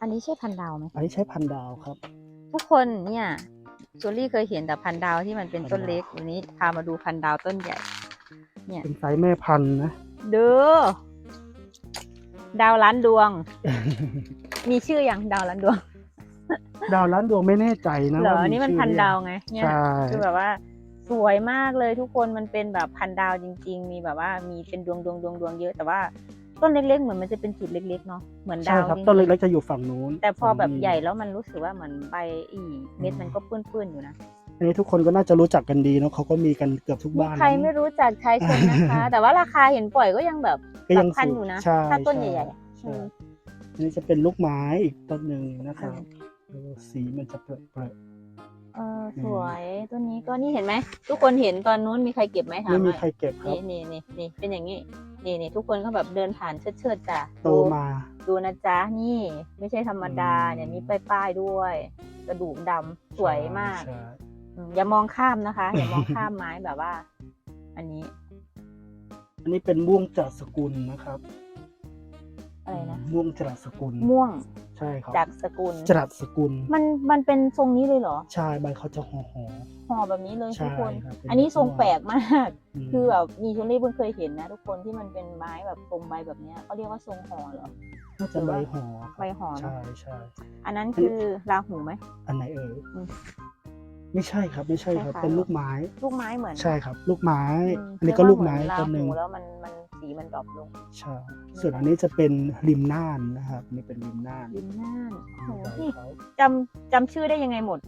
อันนี้ใช่พันดาวไหมอันนี้ใช้พันดาวครับ ทุกคนเนี่ยจูลี่เคยเห็นแต่พันดาวที่มันเป็นต้นเล็กวันนี้พามาดูพันดาวต้นใหญ่เป็นไซส์แม่พันธุ์นะเด้อดาวล้านดวง มีชื่ออย่างดาวล้านดวง ดาวล้านดวงไม่แน่ใจนะเหรอว่านี่มันชื่อพันหรือดายัวงไงเนี่ยใช่คือแบบว่าสวยมากเลยทุกคนมันเป็นแบบพันดาวจริง ๆ มีแบบว่ามีเป็นดวงดวงดวงดวงเยอะ แต่ว่า ต้นเล็กๆเหมือนมันจะเป็นจุดเล็กๆเนาะเหมือนใช่ดาวครับจริงๆต้นเล็กๆจะอยู่ฝั่งนู้นแต่พอแบบฝั่งนี้ ใหญ่แล้วมันรู้สึกว่าเหมือนใบอีเม็ดมันก็เปื้อนๆอยู่นะอันนี้ทุกคนก็น่าจะรู้จักกันดีเนาะเขาก็มีกันเกือบทุกมีบ้านใครนะไม่รู้จักใช้ชนนะคะ แต่ว่าราคาเห็นปล่อยก็ยังแบบ ก็ยังหลักพันสูงอยู่นะใช่ถ้าต้นช่ใหญ่ๆอะใช่อืมอันนี้จะเป็นลูกไม้อีกต้นหนึ่งนะครับดูสีมันจะเปรอะเออ สวยต้นนี้ก็นี่เห็นไหม ทุกคนเห็นตอนนู้นมีใครเก็บไหมๆถามไม่หมีน่อยใครเก็บครับ นี่นี่นี่นี่เป็นอย่างนี้นี่นี่ทุกคนก็แบบเดินผ่านเชิดเชิดๆจ้ะโตดูมา ดูนะจ๊ะนี่ ไม่ใช่ธรรมดาอืมเนี่ยมีป้ายป้ายๆด้วย กระดูกดำสวยมาก ใช่อืมอย่ามองข้ามนะคะ อย่ามองข้ามไม้แบบว่า อันนี้ อันนี้เป็นม่วงจรัสกุลนะครับ อะไรนะ ม่วงจรัสกุลม่วงใช่ครับจากสกุล จรัสกุลมันมันเป็นทรงนี้เลยเหรอใช่ใบเขาจะห่อหอห่อแบบนี้เลยใช่ทุกคน ครับเป็นอันนี้ทรงแบบแปลกมาก มคือแบบมีชลลี่เพิ่งเคยเห็นนะ ทุกคนที่มันเป็นไม้แบบทรงใบแบบเนี้ยเขาเรียกว่าทรงห่อเหรอ น่าจะใบห่อครับใบห่อเนอะ ใช่ใช่อันนั้นคือราหูไหม อันไหนเอ่ยอืมไม่ใช่ครับไม่ใช่ครับคล้ายๆ เป็นลูกไม้ ลูกไม้เหมือนใช่ครับ ลูกไม้ มอันนี้ก็ลูกไม้เรียว่าต้นหนึ่ง เหมือราหูแล้วมันมัน สีมันดรอปลง ใช่ ส่วนอันนี้จะเป็นริมน่านนะครับนี่เป็นริมน่าน ริมน่านโอ้โหใบนี่เขาจำจำชื่อได้ยังไงหมด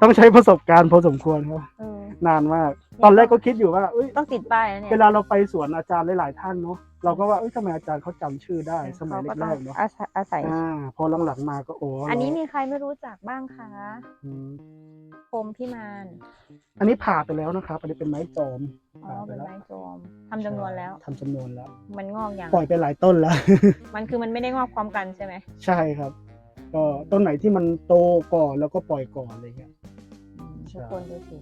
ต้องใช้ประสบการณ์พอสมควรครับ เออนานมากตอนแรกก็คิดอยู่ว่าเอ้ยต้องติดป้ายนะเนี่ยเวลาเราไปสวนอาจารย์หลายๆท่านเนาะเราก็ว่าเอ้ยทำไมอาจารย์เขาจำชื่อได้สมัยเขาก็แรต้องกๆเนาะอาศัยอาศัยอ่าพอหลังๆมาก็โอ้อันนี้เรามีใครไม่รู้จักบ้างคะอืมพรหมพิมานอันนี้ผ่าไปแล้วนะครับ อันนี้เป็นไม้จอมอ๋อผ่าไปเป็นแล้วไม้จอมทำจำนวนแล้ว ทำจำนวนแล้ว มันงอกอย่างปล่อยไปหลายต้นแล้ว มันคือมันไม่ได้งอกพร้อมกันใช่ไหมใช่ครับ ก็ต้นไหนที่มันโตก่อนแล้วก็ปล่อยก่อนอะไรเงี้ยอืมใช่ทุกคนดูสิ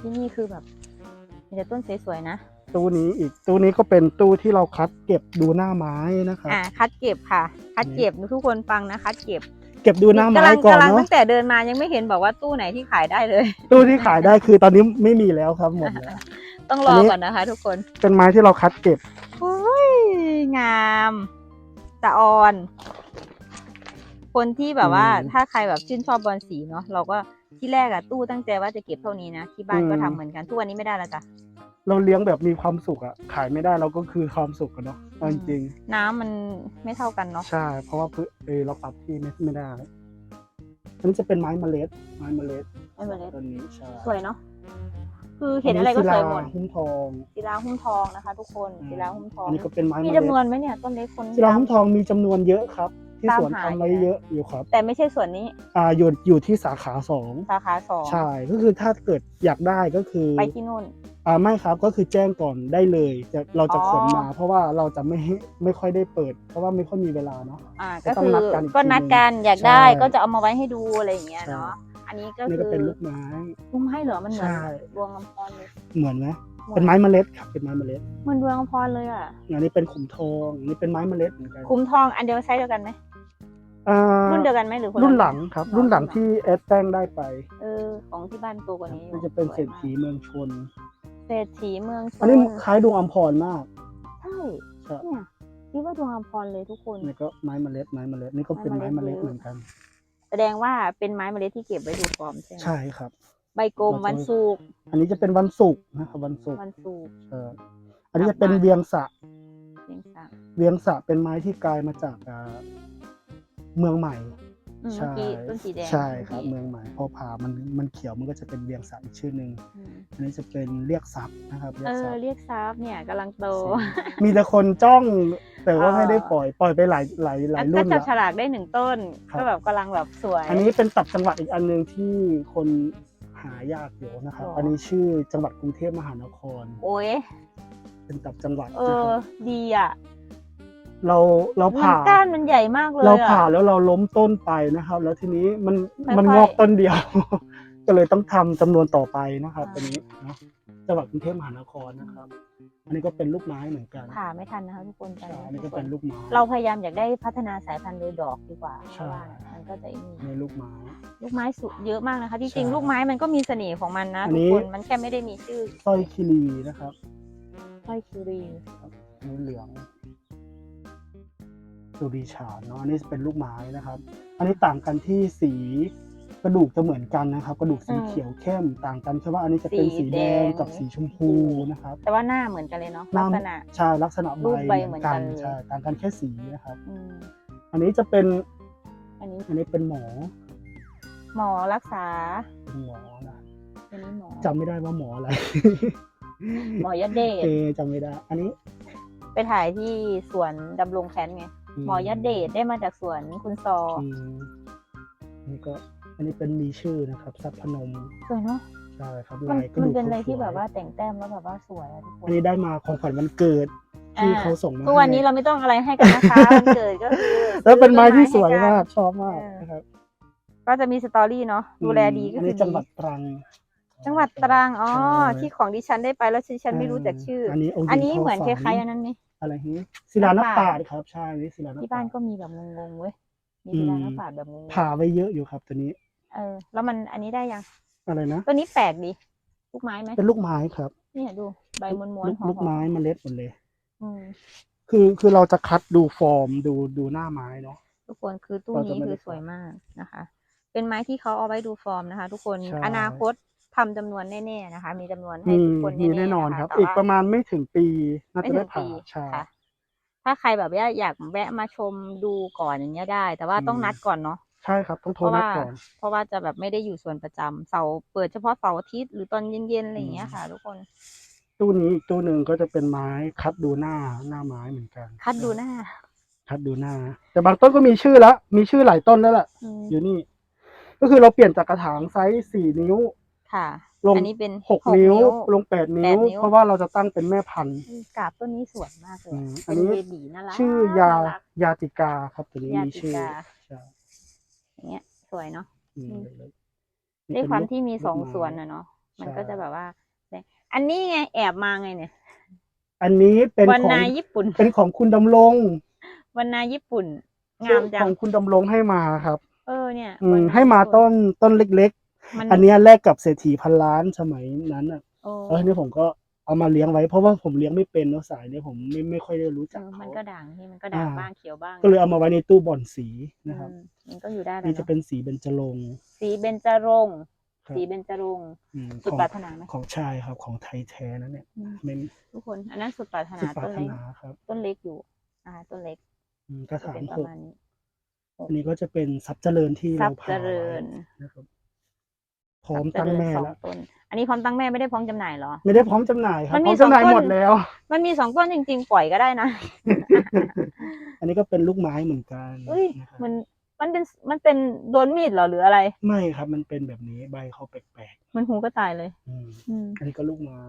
ที่นี่คือแบบมีแต่ต้นสวยๆนะ ตู้นี้อีกตู้นี้ก็เป็นตู้ที่เราคัดเก็บดูหน้าไม้นะครับอ่าคัดเก็บค่ะ คัดเก็บทุกคนฟังนะคัดเก็บ เก็บดูหน้าไม้กำลังก่อนกำลังเนาะตั้งแต่เดินมายังไม่เห็นบอกว่าตู้ไหนที่ขายได้เลย ตู้ที่ขายได้คือตอนนี้ไม่มีแล้วครับหมดแล้วต้องรออนนี้ก่อนนะคะ ทุกคน เป็นไม้ที่เราคัดเก็บโอ้ยงามตะออน คนที่แบบว่าอืมถ้าใครแบบชื่นชอบบอลสีเนาะเราก็ ที่แรกอะตู้ตั้งใจว่าจะเก็บเท่านี้นะที่บ้านอืมก็ทำเหมือนกันทุกวันนี้ไม่ได้แล้วจ้ะเราเลี้ยงแบบมีความสุขอะขายไม่ได้เราก็คือความสุขกันเนาะเอาจริงน้ำมันไม่เท่ากันเนาะๆใช่ เพราะว่าพื้นเออเราปรับที่ไม่ไม่ได้อันนี้จะเป็นไม้เมล็ด ไม้เมล็ดไม่เป็นไรต้นนี้ใช่สวยเนาะคือเห็นอะไรก็สวยหมดศิลาหุ้มทองศิลาหุ้มทองนะคะ ทุกคนศิลาหุ้มทองอันนี้ก็เป็นไม้มีเมจำล็ดนวนไหมเนี่ยต้นเล็กคนศิลาหุ้มทองมีจำนวนเยอะครับ ที่ตามสวนหาทำไว้อยู่นะเยอะอยู่ครับ แต่ไม่ใช่ส่วนนี้อ่าอยู่อยู่ที่สาขาสองสาขาสองใช่ก็คือถ้าเกิดอยากได้ก็คือไปที่นู่นอ่าไม่ครับก็คือแจ้งก่อนได้เลยจะเราจะอ๋อขนมา เพราะว่าเราจะไม่ให้ไม่ค่อยได้เปิด เพราะว่าไม่ค่อยมีเวลาเนาะอ่าก็ก็ต้องคือนัดกันอีกก็นัดกันทีนึงอยากได้ใช่ก็จะเอามาไว้ให้ดูอะไรอย่างเงี้ยใช่เนาะอันนี้ก็นี่คืก็อเป็นลูกไม้ลูกไม้เหรอมันเหมือนใช่ดวงอำพรเลยเหมือนไหมเป็นไม้เมล็ดครับเป็นไม้เมล็ดเหมือนดวงอำพรเลยอะอันนี้เป็นขุมทองอันนี้เป็นไม้เมล็ดเหมือนกันคุ้มทองอันเดียวใช้เดียวกันไหม อ่ารุ่นเดียวกันไหมหรือคนละรุ่นหลังครับอ๋อรุ่นหลังรุ่นหลังที่เอสแป้งได้ไปเออของที่บ้านตัวกว่านี้อยู่มันจะเป็นสวยเศรษฐีมากเมืองชน เศรษฐีเมืองชอันนี้คล้ายดวงอัมพรมาก ใช่ครับเนี่ยคิดว่าดวงอำพรเลยทุกคน นี่ก็ไม้เมล็ดไม้เมล็ดนี่ก็เป็นไม้ไม้เมเมล็ล็ดดเหมือนกัน แสดงว่าเป็นไม้เมล็ดที่เก็บไว้ดูฟอร์มใช่ไหมใช่ครับ ใบกลมเราจะวันศุกร์อันนี้จะเป็นวันศุกร์นะครับวันศุกร์วันศุกร์เอออันนี้จะเป็นเวียงสะ เพียงสักเวียงสะเป็นไม้ที่กลายมาจากอ่า เมืองใหม่อืมใช่เมื่อกี้ต้นสีแดงใช่ครับเมื่เมือองกี้ใหม่พอผ่ามันมันเขียวมันก็จะเป็นเวียงสะอีกชื่อหนึ่งอืมอันนี้จะเป็นเรียกทรัพย์นะครับเรีเอยกทอรัพย์เรียกซับเนี่ยกำลังโต มีแต่คนจ้องแต่ว่าเออไม่ได้ปล่อยปล่อยไปหลายหลายหลายก็รุ่นจับละ ฉลากได้หนึ่งต้น ครับ ก็แบบกำลังแบบสวย อันนี้เป็นตับจังหวัดอีกอันหนึงที่คนหายากอยู่นะครับ หรออั อันนี้ชื่อจังหวัดกรุงเทพมหานคร โอ้ยเป็นตับจังหวัดเอนะอครับดีอะ เราเรามันผ่าก้านมันใหญ่มากเลยเราอะผ่าแล้วเราล้มต้นไปนะครับ แล้วทีนี้มันค่อยๆมันงอกต้นเดียว ก็เลยต้องทำจำนวนต่อไปนะครับอ่าตัวนี้เนาะจจังหวัดกรุงเทพมหานครนะครับ อันนี้ก็เป็นลูกไม้เหมือนกันผ่าไม่ทันนะคะทุกคนตอนใช่นี้อันนี้ทุก็กคเป็นนลูกไม้เราพยายามอยากได้พัฒนาสายพันธุ์โดยดอกดีกว่าเพใช่ราะว่ามันก็จะไอ้นี่ในลูกไม้ ลูกไม้สุดเยอะมากนะคะจใช่ริงๆลูกไม้มันก็มีเสน่ห์ของมันนะอันทุนี้กคนมันแค่ไม่ได้มีชื่อสร้อยคิรีนะครับสร้อยคิรีอันนี้เหลือง สุริฉานเนาะอันนี้เป็นลูกไม้นะครับ อันนี้ต่างกันที่สีกระดูกจะเหมือนกันนะครับ กระดูกสีเขียวเข้มต่างกันแค่ว่าอันนี้จะเป็นสีแดงกับสีชมพูนะครับ แต่ว่าหน้าเหมือนกันเลยเนาะหน้าลักษณะใช่ลักษณะรูใบปใบเหมือนกันเหมือนกันเลยใช่ต่างกันแค่สีนะครับอืมอันนี้จะเป็น อันนี้อันนี้เป็นหมอ หมอรักษาเป็นหมอนะอันนี้หมอจำไม่ได้ว่าหมออะไรหมอยดเดชเออจำไม่ได้ อันนี้ ไปถ่ายที่สวนดำรงแคมป์ไง หมอยดเดชได้มาจากสวนคุณซออืมอันนี้ก็อันนี้เป็นมีชื่อนะครับทรัพย์พนมสวยเนาะใช่ครับมันลายกระมัดูนกเป็นอะไรขาที่สวยแบบว่าแต่งแต้มแล้วแบบว่าสวยอะทุกคนอันนี้ได้มาของขวัญวันเกิดที่อ่าเขาส่งมาทุกวันนี้ให้เราไม่ต้องอะไรให้กันนะคะวันเกิดก็คือแล้วเป็นไม้ที่สวยซื้อต้นมากให้นชอบมากเออนะครับก็จะมีสตอรี่เนาะดูแลดีก็อันคือนี้ดีจังหวัดตรัง จังหวัดตรังอ๋อใช่ที่ของดิฉันได้ไปแล้วดิฉันไม่รู้จักชื่อ อันนี้องค์หญิงอันนี้เหมือนคทล้ายๆอันนั้นไหม อะไรฮีศิลานักนักปปราราชชญ์ญ์ครับใช่นี่ศิลานักที่ปบ้าราชนญ์ ก็มีแบบงงๆเว้ย มีอืมศิลานักปราชญ์แบบงงผ่าไว้เยอะอยู่ครับตัวนี้ๆเออ แล้วมันอันนี้ได้ยัง อะไรนะ ตัวนี้แปลกดีลูกไม้ไหมเป็นลูกไม้ครับเนี่ยดู ใบม้วนลูกๆหอลูกมไม้เมล็ดหมดเลย ๆอืมคือคือเราจะคัดดูฟอร์มดูดูหน้าไม้เนาะ ทุกคนคือตู้เราจะนี้ไม่คืได้อสวยมากนะคะ เป็นไม้ที่เขาเอาไว้ดูฟอร์มนะคะ ทุกคน ใช่ อนาคต ทำจำนวนแน่ๆนะคะ มีจำนวนให้มีทุกคนมีแน่ๆแน่นอนะะครับแต่อีกว่าประมาณไม่ถึงปีน่าไม่จะถึได้งผ่าปีใช่ ค่ะ ถ้าใครแบบว่าอยากแวะมาชมดูก่อนอย่างเงี้ยได้ แต่ว่าต้องอืม นัดก่อนเนาะ ใช่ครับ ต้องโทเพรราะนัดว่าก่อน เพราะว่าจะแบบไม่ได้อยู่ส่วนประจำเสาร์เปิดเฉพาะเสาร์อาทิตย์หรือตอนเย็นๆอะไรอย่างเงี้ยค่ะ ทุกคนตู้นี้อีกตู้หนึ่งก็จะเป็นไม้คัดดูหน้าหน้าไม้เหมือนกันคัดดูหน้าคัดดูหน้า แต่บางต้นก็มีชื่อแล้วมีชื่อหลายต้นแล้วแหละอืมอยู่นี่ ก็คือเราเปลี่ยนจากกระถางไซส์สี่นิ้ว ค่ะ ลงอันนี้เป็นหกนิ้ว ลงแปดนิ้วแปดนิ้ว เพราะว่าเราจะตั้งเป็นแม่พันธุ์อืมกราบต้นนี้สวยมากเลยอืมอัเป็นนนี้เบบีน่ารักชื่อยาน่รักยาติกาครับตัวนี้ยามีติชื่อกาใช่อย่างเงี้ยสวยเนาะอืมอืมเล็กๆด้วยความเป็นลูกที่มีสองลูกไส่วนนะเนาะมันก็ใช่จะแบบว่าเนี่ยอันนี้ไงแอบมาไงเนี่ย อันนี้เป็นวันของนาญี่ปุ่น เป็นของคุณดำรงวันนาญี่ปุ่นงามจัของงคุณดำรงให้มาครับ เออเนี่ยอืวัมนให้มาต้นต้นเล็กมันๆ อันเนี้ยแลกกับเศรษฐีพันล้านสมัยนั้นอะโอ้แล้วทีนี้ผมก็เอามาเลี้ยงไว้เพราะว่าผมเลี้ยงไม่เป็นเนอะสายเนี้ยผมไม่ไม่ค่อยได้รู้เอจักอเขามันก็ด่างที่มันก็ด่างอ่าบ้างเขียวบ้าง ก็เลยเอามาไว้ในตู้บ่อนสีนะครับอืมมันก็อยู่ได้แหละนี่จะเนาะเป็นสีเบญจรงค์สีเบญจรงค์ครับสีเบญจรงค์อืมสุดของปรารถนาไหมของชายครับของไทยแท้นั่นเนี่ยอืมไม่ทุกคนอันนั้นสุดปรารถสุนาดปราต้นรถเล็กนาครับต้นเล็กอยู่นะคะต้นเล็กอืมกระจะถาเป็งนปหระกมาณนี้อันนี้ก็จะเป็นทรัพย์เจริญที่ทรัเราพย์ผ่าเจริไว้ญนะครับ พร้อมทรัพย์ตั้งแม่เจริญสอแล้ว ต้น อันนี้พร้อมตั้งแม่ไม่ได้พร้อมจำหน่ายเหรอ ไม่ได้พร้อมจำหน่ายครับมันพมีร้อมจำหน่ายสองต้น หมดแล้ว มันมีสองต้นจริง ๆ ปล่อยก็ได้นะ อันนี้ก็เป็นลูกไม้เหมือนกันเอ้ย นะครับมัน มันเป็น มันเป็นโดนมีดเหรอหรืออะไร ไม่ครับมันเป็นแบบนี้ใบเขาแปลกมันหูก็ตายเลย ๆอืมอืม อันนี้ก็ลูกไม้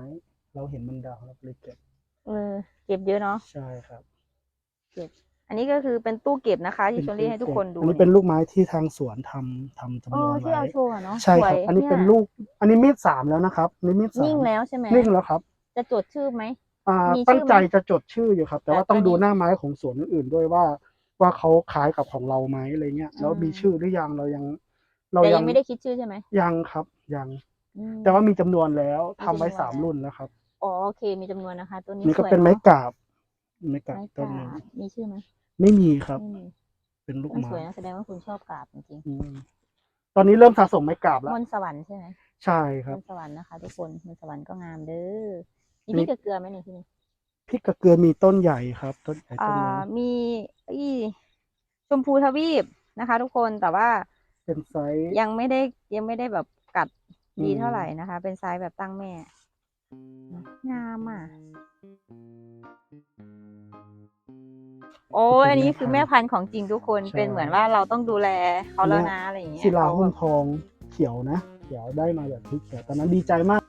เราเห็นมันดังเราเลยเก็บเออ เก็บเยอะเนาะ ใช่ครับ อันนี้ก็คือเป็นตู้เก็บนะคะที่ชลลี่ให้ทุกคนดูอันนี้เป็นลูกไม้ที่ทางสวนทำทำจำโอ้นวนที่ไว้เอาโชว์อะเนาะใช่ครับสวยอันนี้เป็นยลูก อันนี้มีดสามแล้วนะครับอันนี้มีดสามนิ่งแล้วใช่ไหมนิ่งแล้วครับ จะจดชื่อไหมอ่ามีชื่อตั้งใจไหมจะจดชื่ออยู่ครับ แต่ว่าแต่ต้องตอนนี้ดูหน้าไม้ของสวนอื่นๆด้วยว่า ว่าเขาคล้ายกับของเราไหมอะไรเงี้ยแล้วอืมมีชื่อหรือยังเรายัง เราแต่ยัยังไม่ได้คิดชื่อใช่ไหมยังครับยังอืมแต่ว่ามีจำนวนแล้วทำไว้มีจำนวนสามแล้วรุ่นแล้วครับอ๋อโอเคมีจำนวนนะคะ ตัวนี้นี่ก็สวยเป็นไม้อะกาบไม้กาบไม้ต้นกาหนึงบมีชื่อไหม ไม่มีครับ ไม่มีเป็นลูกมันไม้สวยนะแสดงว่าคุณชอบกราบจริงอืมตอนนี้เริ่มสะสมไม้กาบๆแล้ว มนต์สวรรค์ใช่ไหมใช่คมรับ นต์สวรรค์นะคะทุกคนมนต์สวรรค์ก็งามเด้อมีนี่พริกกับเกลือไหมเนี่ยที่นี่พริกกระเกลือมีต้นใหญ่ครับ ต้นใหญ่ต้อ่านนึงมีอีชมพูทวีปนะคะ ทุกคนแต่ว่าเป็นไซส์ยังไม่ได้ยังไม่ได้แบบกัดดีอืมเท่าไหร่นะคะ เป็นไซส์แบบตั้งแม่ งามอะ โอ้ยอันนี้คือแม่พันธุ์ของจริงทุกคนเป็นเหมือนว่าเราต้องดูแลเขาแล้วนะอะไรอย่างเงี้ยศิลาเขาหุ้แบมบทองเขียวนะ เขียวได้มาแบบพริกเขียวตอนนั้นดีใจมาก